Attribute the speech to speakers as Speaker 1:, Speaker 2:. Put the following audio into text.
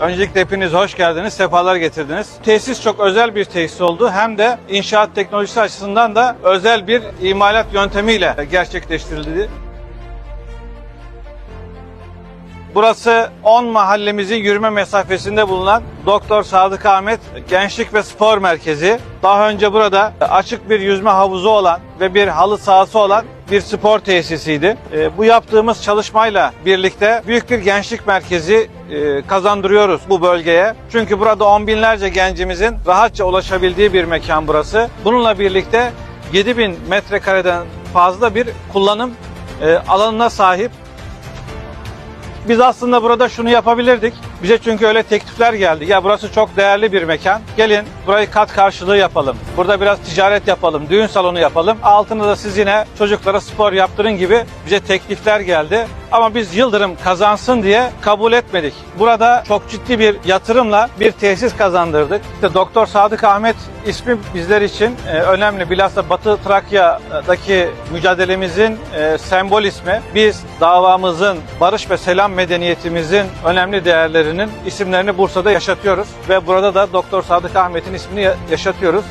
Speaker 1: Öncelikle hepiniz hoş geldiniz, sefalar getirdiniz. Tesis çok özel bir tesis oldu. Hem de inşaat teknolojisi açısından da özel bir imalat yöntemiyle gerçekleştirildi. Burası 10 mahallemizin yürüme mesafesinde bulunan Doktor Sadık Ahmet Gençlik ve Spor Merkezi. Daha önce burada açık bir yüzme havuzu olan ve bir halı sahası olan bir spor tesisiydi. E, Bu yaptığımız çalışmayla birlikte büyük bir gençlik merkezi e, kazandırıyoruz bu bölgeye. Çünkü burada on binlerce gencimizin rahatça ulaşabildiği bir mekan burası. Bununla birlikte 7000 metrekareden fazla bir kullanım e, alanına sahip biz aslında burada şunu yapabilirdik. Bize çünkü öyle teklifler geldi. Ya burası çok değerli bir mekan. Gelin burayı kat karşılığı yapalım. Burada biraz ticaret yapalım, düğün salonu yapalım. Altına da siz yine çocuklara spor yaptırın gibi bize teklifler geldi. Ama biz Yıldırım kazansın diye kabul etmedik. Burada çok ciddi bir yatırımla bir tesis kazandırdık. İşte Doktor Sadık Ahmet ismi bizler için e, önemli. Bilhassa Batı Trakya'daki mücadelemizin e, sembol ismi. Biz davamızın, barış ve selam medeniyetimizin önemli değerlerinin isimlerini Bursa'da yaşatıyoruz. Ve burada da Doktor Sadık Ahmet'in ismini ya- yaşatıyoruz.